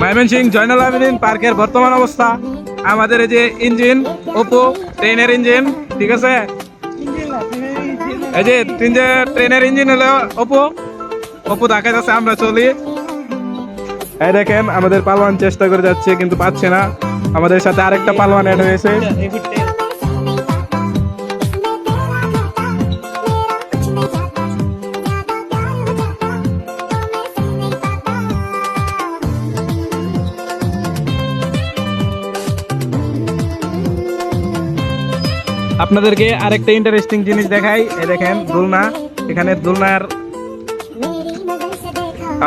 ময়মনসিং জয়নাল আবেদিন পার্কের বর্তমান অবস্থা। আমাদের এই যে ইঞ্জিন ওপো ট্রেনের ইঞ্জিন ঠিক আছে? এই যে তিন যে ট্রেনের ইঞ্জিন হলো ওপো ওপো দেখা যাচ্ছে, আমরা চলি। এই দেখেন, আমাদের পালোয়ান চেষ্টা করে যাচ্ছে, কিন্তু পাচ্ছে না। আমাদের সাথে আরেকটা পালোয়ান অ্যাড হয়েছে। আপনাদেরকে আরেকটা ইন্টারেস্টিং জিনিস দেখাই। এই দেখেন, দুলনা। এখানে দুলনার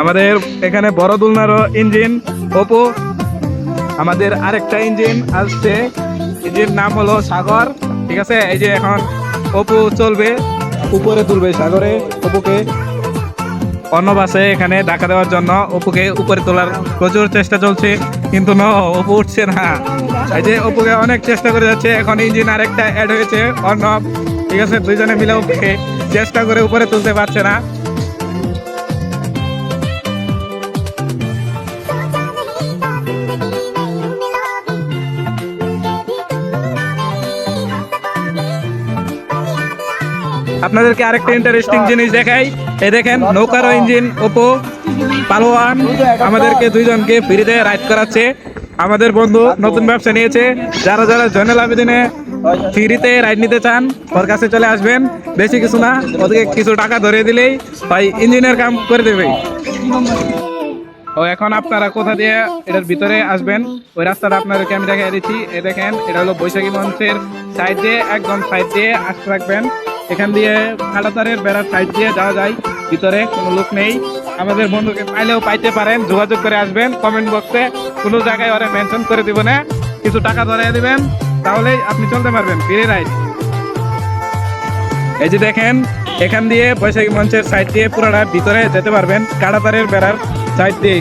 আমাদের এখানে বড় দুলনারও ইঞ্জিন ওপো আমাদের আরেকটা ইঞ্জিন আসছে। ইঞ্জিন নাম হলো সাগর। ঠিক আছে? এই যে এখন ওপো চলবে। উপরে তুলবে সাগরে ওপোকে অন্য বাসে এখানে ধাক্কা দেওয়ার জন্য অপুকে উপরে তোলার প্রচুর চেষ্টা চলছে, কিন্তু ন অপু উঠছে না। এই যে অপুকে অনেক চেষ্টা করে যাচ্ছে, এখন ইঞ্জিন আরেকটা অ্যাড হয়েছে অন্য ঠিক আছে, দুইজনে মিলে অপুকে চেষ্টা করে উপরে তুলতে পারছে না। আপনাদেরকে আরেকটা ইন্টারেস্টিং জিনিস দেখাই। এই দেখেন নৌকার ইঞ্জিন, ওপো, পালোয়ান, আমাদেরকে দুইজনকে ফ্রিতে রাইড করাচ্ছে। আমাদের বন্ধু নতুন ব্যবসা নিয়েছে, যারা যারা জয়নাল আবেদিনে ফ্রিতে রাইড নিতে চান, ওর কাছে চলে আসবেন। বেশি কিছু না, ওদেরকে কিছু টাকা ধরে দিলেই ভাই ইঞ্জিনের কাম করে দেবে। ও এখন আপনারা কোথা দিয়ে এটার ভিতরে আসবেন? ওই রাস্তাটা আপনাদেরকে আমি দেখাই দিচ্ছি। এ দেখেন, এটা হলো বৈশাখী মঞ্চের সাইড দিয়ে, একদম সাইড দিয়ে আসতে রাখবেন এখান দিয়ে কাটাতারের বেড়ার সাইড দিয়ে যাওয়া যায়। ভিতরে কোনো লোক নেই। আমাদের বন্ধুকে পাইলেও পাইতে পারেন। যোগাযোগ করে আসবেন। কমেন্ট বক্সে কোনো জায়গায় ওরা মেনশন করে দিব না। কিছু টাকা ধরে দিবেন। তাহলেই আপনি চলতে পারবেন। ফিরে রাইড এই যে দেখেন, এখান দিয়ে বৈশাখী মঞ্চের সাইড দিয়ে পুরোটা ভিতরে যেতে পারবেন। কাটাতারের বেড়ার সাইড দিয়ে।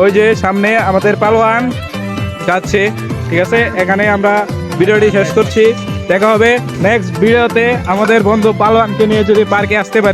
ওই যে সামনে আমাদের পালোয়ান যাচ্ছে, ঠিক আছে? এখানে আমরা ভিডিওটি শেষ করছি। দেখা হবে নেক্সট ভিডিওতে আমাদের বন্ধু পালোয়ানকে নিয়ে যদি পার্কে আসতে পারি।